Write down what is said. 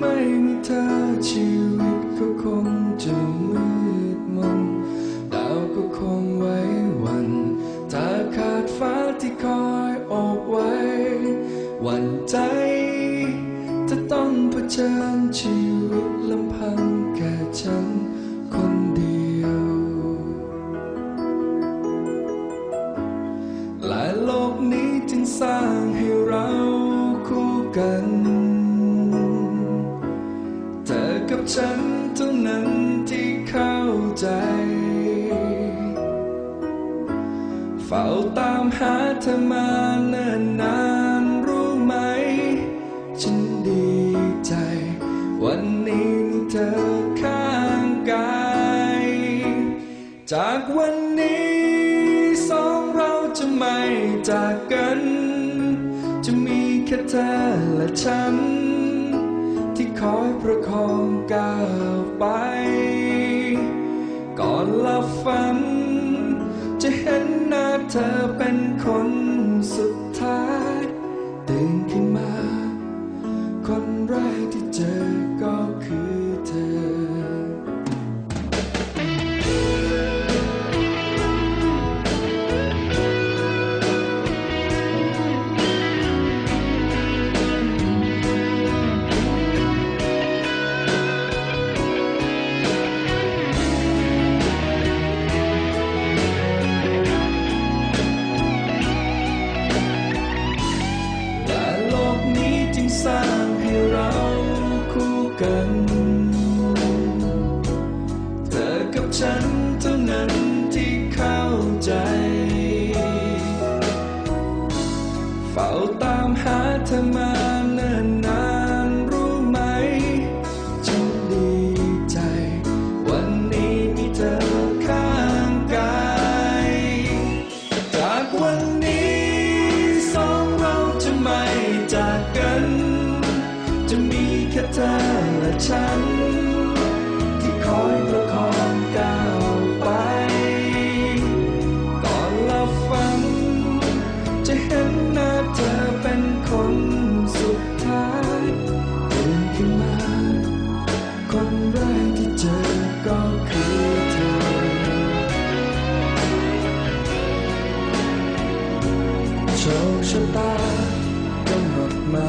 ไม่มีเธอชีวิตก็คงจะมืดมนดาวก็คงไว้วันถ้าขาดฟ้าที่คอยอบไว้ วันใจ จะต้องเผชิญชีวิตลำพัง ฉันเท่านั้นที่เข้าใจ เฝ้าตามหาเธอมาเนิ่นนานรู้ไหม ฉันดีใจ วันนี้มีเธอข้างกาย จากวันนี้สองเราจะไม่จากกัน จะมีแค่เธอและฉัน คอยประคองก้าวไป ก่อนหลับฝัน จะเห็นหน้าเธอเป็นคน กัน เธอกับฉัน ฉัน ที่คอยประคองก้าวไป ก่อนหลับฝัน จะเห็นหน้าเธอเป็นคนสุดท้ายตื่นขึ้นมา คนแรกที่เจอก็คือเธอ โชคชะตากำหนดมา